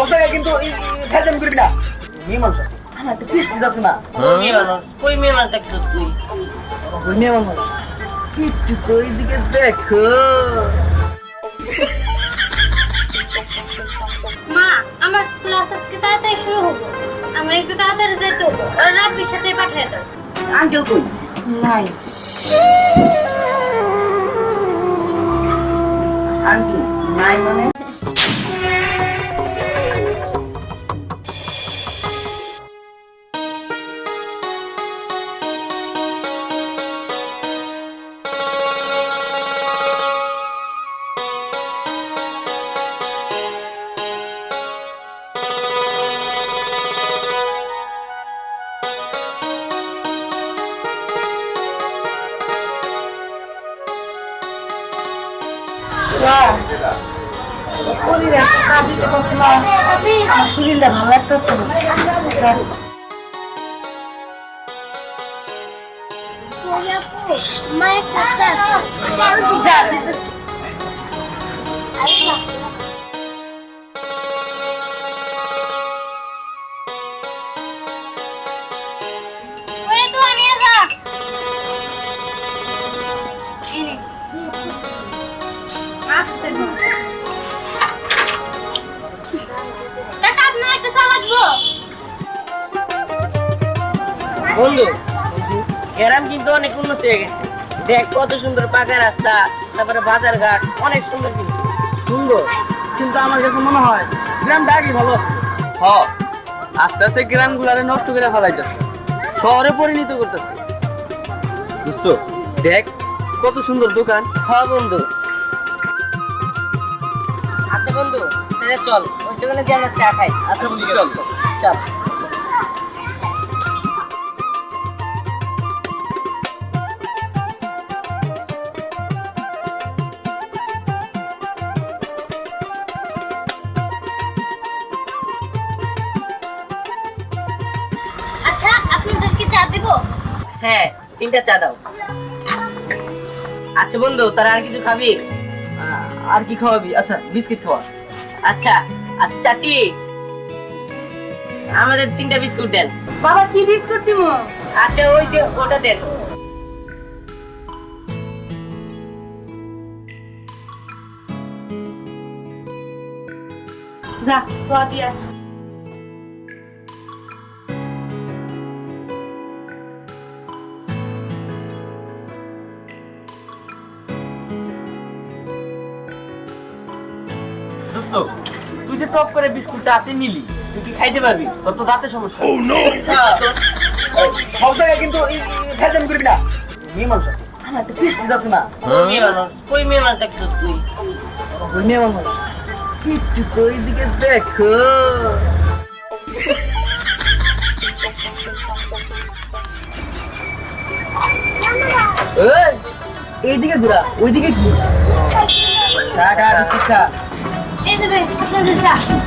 সব জায়গায় কিন্তু ভেজাল করবি না। মেয়ে মানুষ আছে। আমার একটা প্রেস্টিজ আছে না। মেয়ে মানুষ। কই মেয়ে মানুষ দেখছ তুই? মেয়ে মানুষ। একটু তো ওইদিকে দেখো। মা আমার ক্লাস আজকে তাড়াতাড়ি শুরু হব। আমরা একটু তাড়াতাড়ি যেতে হব। আর রাব্বির সাথে পাঠিয়ে দাও। আঙ্কেল কই? নাই। আন্টি নাই মানে? শরীরটা ভালো আপু মায়ের কাছে কিন্তু অনেক উন্নতি হয়ে গেছে। দেখ কত সুন্দর পাকা রাস্তা তারপরে বাজার ঘাট অনেক সুন্দর কিন্তু। সুন্দর। কিন্তু আমার কাছে মনে হয় গ্রামটা আগে ভালো হ আস্তে আস্তে গ্রামগুলারে নষ্ট করে ফেলাইতেছে। শহরে পরিণত করতেছে। দোস্ত দেখ কত সুন্দর দোকান। হ্যাঁ বন্ধু। আচ্ছা বন্ধু তাহলে চল ওই দোকানে গিয়ে আমরা চা খাই। আচ্ছা বন্ধু চল। চল। তিনটা চা দাও। আচ্ছা বন্ধু তারা আর কিছু খাবি? আর কি খাওয়াবি? আচ্ছা বিস্কিট খাওয়া। আচ্ছা আচ্ছা চাচি আমাদের তিনটা বিস্কুট দেন। বাবা কি বিস্কুট দিব? আচ্ছা ওই যে ওটা দেন। যা তো দিয়া। দোস্ত তুই যে টপ করে বিস্কুটটা হাতে নিলি তুই কি খাইতে পারবি? তোর তো দাঁতে সমস্যা। সব জায়গায় কিন্তু ভেজাল করবি না। মেয়ে মানুষ আছে। আমার একটা আছে না। মেয়ে মানুষ কই মেয়ে মানুষ দেখছ তুই? মেয়ে মানুষ। একটু তো ওইদিকে দেখো। এইদিকে ঘুরা ওইদিকে কি খা খা বিস্কুট খা। এই দেবে আপনাদের চা এই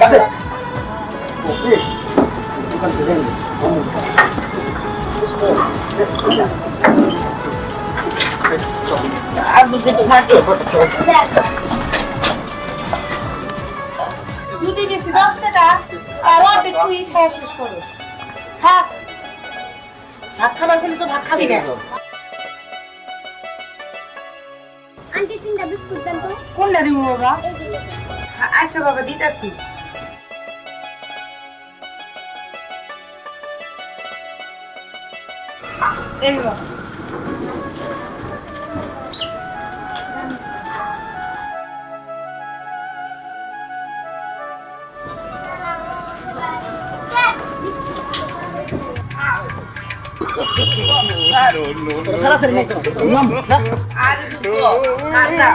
কাছে। আর বুঝতে তো দশ টাকা আর অর্ধেক তুই খেয়ে শেষ করো। হ্যাঁ ভাত খাবার খেলে তো ভাত খাবি না। আন্টি তিনটা বিস্কুট দেন তো। কোনটা দিব বাবা আচ্ছা বাবা দিতাছি। এই বাবা। না আরে দোস্ত ছাড় না।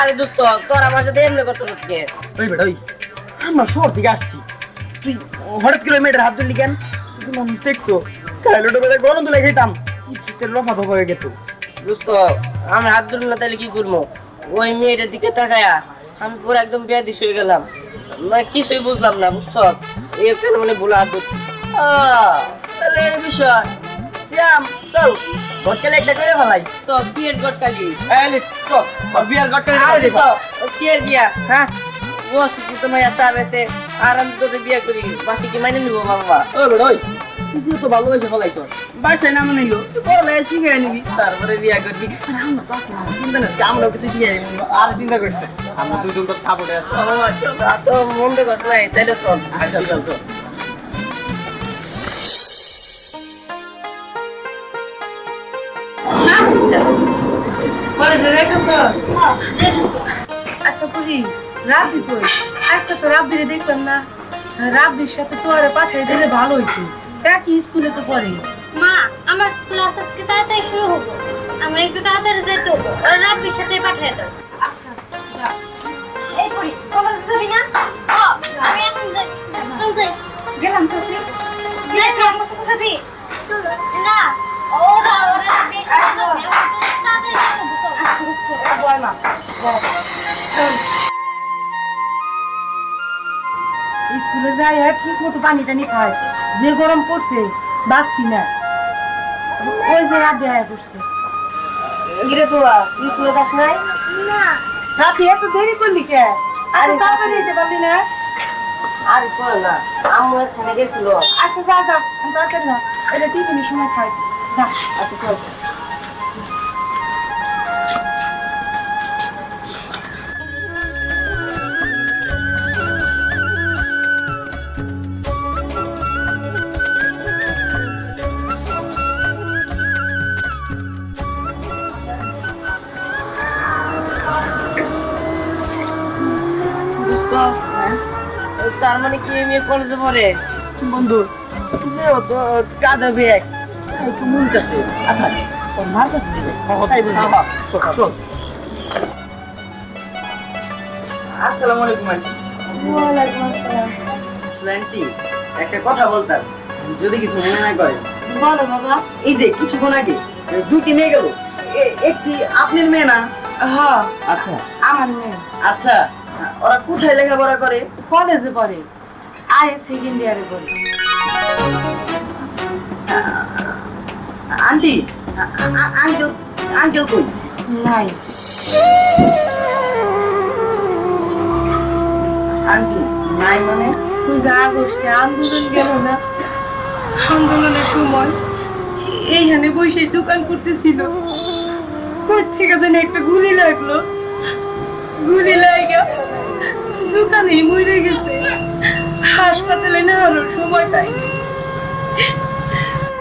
আরে দোস্ত তোর আমার সাথে এমনি করতে কে? ওই বেটা ওই আমরা শহর থেকে আসছি। তুই হঠাৎ করে মেয়েটার হাত ধরলি কেন? শুধু মানুষ দেখতো। তাহলে ওটা বেটা গরম তুলে খেতাম কিছুতে রফা দফা হয়ে গেত। দোস্ত আমি হাত ধরুন না তাহলে কি করব? ওই মেয়েটার দিকে তাকায়া আমি পুরো একদম বেয়াদিস হয়ে গেলাম। মানে কিছুই বুঝলাম না বুঝছ? এই কেন মানে ভুলে হাত ধরছি আহ, তাহলে এই বিষয়। শ্যাম চল। ভটকেলে একটা করে ফেলাই তো বিয়ের গটকালি এলিস ওর বিয়ার গটকে আরে তো বিয়ের বিয়া? হ্যাঁ? ও শিখি তোমার এত আবেছে আর আমি তোদের বিয়ে করি বাসি কি মাইনে নিবো বাবা। ওই বেটা ওই। তুই তো ভালোবাসে ফেলাই তোর বাসায় নাম নিল। তুই পড়ালে শিখে নিবি। তারপরে বিয়া করবি। আর আমরা তো আছি চিন্তা না আমরাও কিছু শিখে নিবি। আর চিন্তা করতে আমরা দুজন তো সাপোর্টে আছি। তো মন দেখস নাই তাইলে চল। আচ্ছা চল চল। আচ্ছা বুঝি রাব্বি কই? আজকে তো রাব্বিরে দেখলাম না। রাব্বির সাথে তোরে পাঠাই দিলে ভালো হইতো। একই স্কুলে তো পড়ে। মা আমার ক্লাস আজকে তাড়াতাড়ি শুরু হব। আমরা একটু তাড়াতাড়ি যাইতে হব। ওরা রাব্বির সাথে পাঠিয়ে দাও। এই পড়ি কলেজ যাবি না? আমি এখন যাই গেলাম তো তুই। তুই আমার সাথে যাবি। না ওরা ওরা স্কুলে যাই আর ঠিক মতো পানি টানি খায়। যে গরম পড়ছে বাঁচবি না ওই যে রাব্বি আয়া পড়ছে কিরে তোরা স্কুলে যাস নাই? না। সাথী এত দেরি করলি কে? আরে তাড়াতাড়ি যেতে পারলি না? আরে কই না আম্মু এখানে গেছিল। আচ্ছা যা যা তাড়াতাড়ি না এটা টিফিনের সময় খাইস যা। আচ্ছা চল। তার মানে কি এই মেয়ে কলেজে পড়ে? বন্ধু। সে তো কাদা ব্যাগ একটু মুলতেছে আচ্ছা তোর মার কাছে যাবে? তাই চল চল। আসসালামু আলাইকুম আন্টি। ওয়ালাইকুম আসসালাম। আসলে আন্টি একটা কথা বলতাম। যদি কিছু মনে না করে। বলো বাবা। এই যে কিছুক্ষণ আগে দুইটি মেয়ে গেল। এ- একটি আপনার মেয়ে না? হ্যাঁ। আচ্ছা। আমার মেয়ে। আচ্ছা। ওরা কোথায় লেখাপড়া করে? কলেজে পড়ে। আইএস সেকেন্ড ইয়ারে পড়ে। আন্টি আঙ্কেল আঙ্কেল কই? নাই। আন্টি নাই মানে? যে আগস্টে আন্দোলন গেল না? আন্দোলনের সময় এইখানে বসে দোকান করতেছিল। কই থেকে যেন একটা গুলি লাগল। গুলি লাগা দোকানেই মরে গেছে। হাসপাতালে সময় পাইনি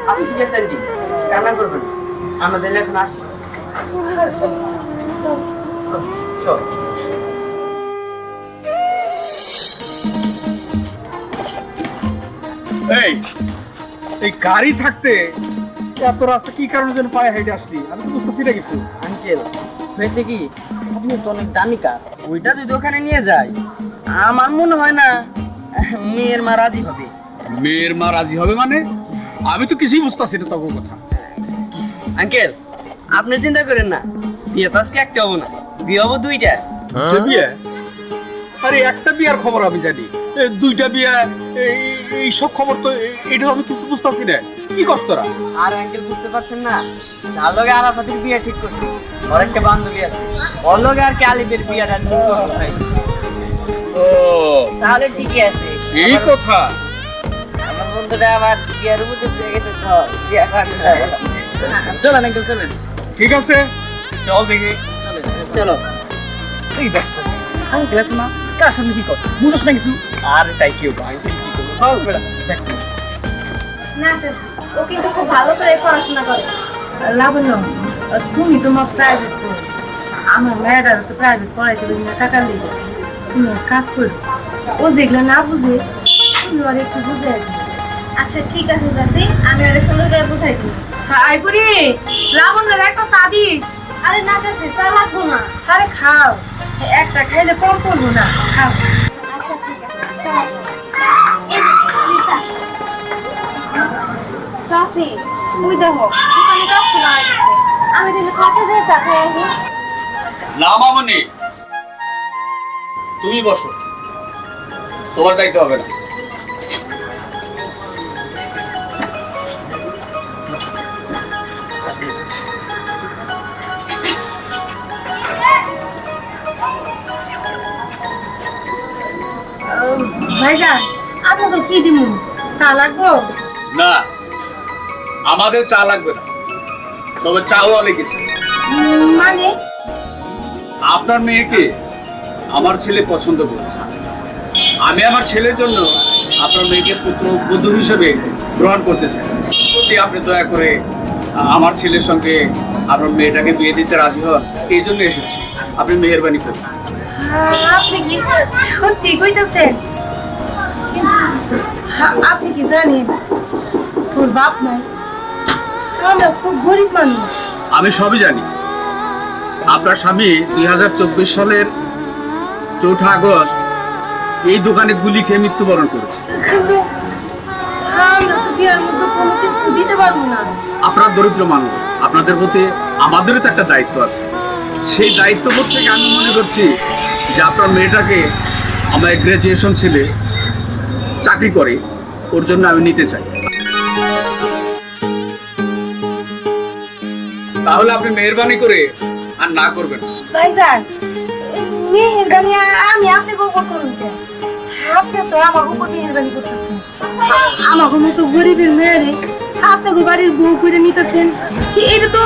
আচ্ছা ঠিক আছে আন্টি। কান্না করবেন না। আমাদের এখন আসি। চল, চল। এই এই গাড়ি থাকতে এত রাস্তা কি কারণে যেন পায়ে হেঁটে আসলি? আমি তো বুঝতেছি না কিছু। আঙ্কেল হয়েছে কি? আপনি তো অনেক দামি কার। ওইটা যদি ওখানে নিয়ে যায় আমার মনে হয় না মেয়ের মা রাজি হবে। মেয়ের মা রাজি হবে মানে? আমি তো কিছুই বুঝতেছি না তখন কথা। আঙ্কেল আপনি চিন্তা করেন না বিয়ে তো আজকে একটা হব না বিয়ে হব দুইটা। যে বিয়ে? আরে একটা বিয়ার খবর আমি জানি। দুইটা বিয়া এই- এই সব খবর তো এটা আমি কিছু বুঝতেছি না। কি কষ্টরা আর আঙ্কেল বুঝতে পারছেন না যার লগে আরাফাতের বিয়ে ঠিক করছে ওর একটা বান্ধবী আছে। ওর লগে আর কি আলিফের বিয়েটা ঠিক করতে হয়। ও। তাহলে ঠিকই আছে। এই কথা। আমার বন্ধুটা আবার বিয়ার উপযুক্ত হয়ে গেছে তো বিয়া খাওয়ানো চলেন ঠিক আছে। চল দেখি। চলো। এই দেখ আঙ্কেল আছে না? কার সামনে কি কথা? বুঝছ না কিছু? আর তাই কি হব আঙ্কেল কি করব চল বেটা দেখ। না ও কিন্তু খুব ভালো করে পড়াশোনা করে। লাবণ্য তুমি তোমার প্রাইভেট আমার মেয়েটার তো প্রাইভেট পড়াইতে তুমি না টাকা লিখো তুমি এক কাজ করো ও যেগুলো না বুঝে তুমি ওর একটু বুঝে আচ্ছা ঠিক আছে চাচি আমি ওরা সুন্দর করে বুঝাই দিই। হাই বুড়ি। লাবণ্যের একটা চা দিস। আরে না চাচি চা লাগবো না। আরে খাও। একটা খাইলে কম পড়ব না। খাও। আচ্ছা ঠিক আছে। চাচি তুই দেখো দোকানে আমি তাহলে খাতে যাই চা খাই আসি না মামনি তুমি বসো। তোমার দায়িত্ব হবে না। ভাইজান আপনাকে কি চা লাগবো? না আমাদের চা লাগবে না। তবে চাও উম, মানে? আপনার মেয়েকে আমার ছেলে পছন্দ করেছে। আমি আমার ছেলের জন্য আপনার মেয়েকে পুত্র বধূ হিসেবে গ্রহণ করতে চাই। যদি আপনি দয়া করে আমার ছেলের সঙ্গে আপনার মেয়েটাকে বিয়ে দিতে রাজি হন এই জন্য এসেছি। আপনি মেহরবানি করুন। হ্যাঁ, আপনি কি সত্যি কইতেছেন? হ্যাঁ, আপনি কি জানেন তোর বাপ নাই। আমরা খুব গরিব মানুষ। আমি সবই জানি। আপনার স্বামী দুই হাজার চব্বিশ সালের চৌঠা আগস্ট এই দোকানে গুলি খেয়ে মৃত্যুবরণ করেছে। কিন্তু আমরা তো বিয়ার মতো কোনো কিছু দিতে পারব না? আপনারা দরিদ্র মানুষ আপনাদের প্রতি আমাদেরও তো একটা দায়িত্ব আছে। সেই দায়িত্ববোধ থেকে আমি মনে করছি যে আপনার মেয়েটাকে আমার গ্র্যাজুয়েশন ছেলে চাকরি করে ওর জন্য আমি নিতে চাই। তাহলে আপনি মেহরবানি করে আর না করবেন। ভাইজান মেহেরবানি আমি আপনি করুন তো আমার উপর মেহেরবানি করতেছেন। আমার মতো গরিবের মেয়েরে আপনাকে বাড়ির বউ করে নিতেছেন। এটা তো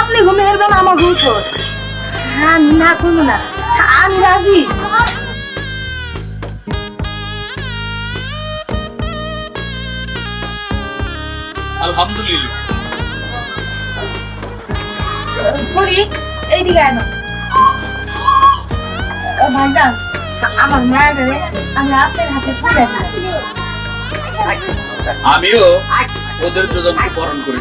আপনি গো মেহেরবান আমার বউ তো আমি না করব না আমি রাজি। আলহামদুলিল্লাহ। বলি এইদিকে আনো ভাইজান আমার মায়ের আমি আপনার হাতে আমিও ওদের দুজনকে বরণ করি।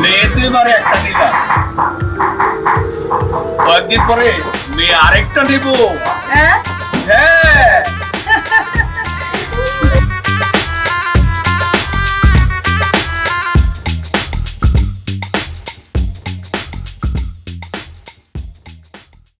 মেয়েতে এবারে একটা নিলাম কয়েকদিন পরে মেয়ে আরেকটা নেব। হ্যাঁ? হ্যাঁ।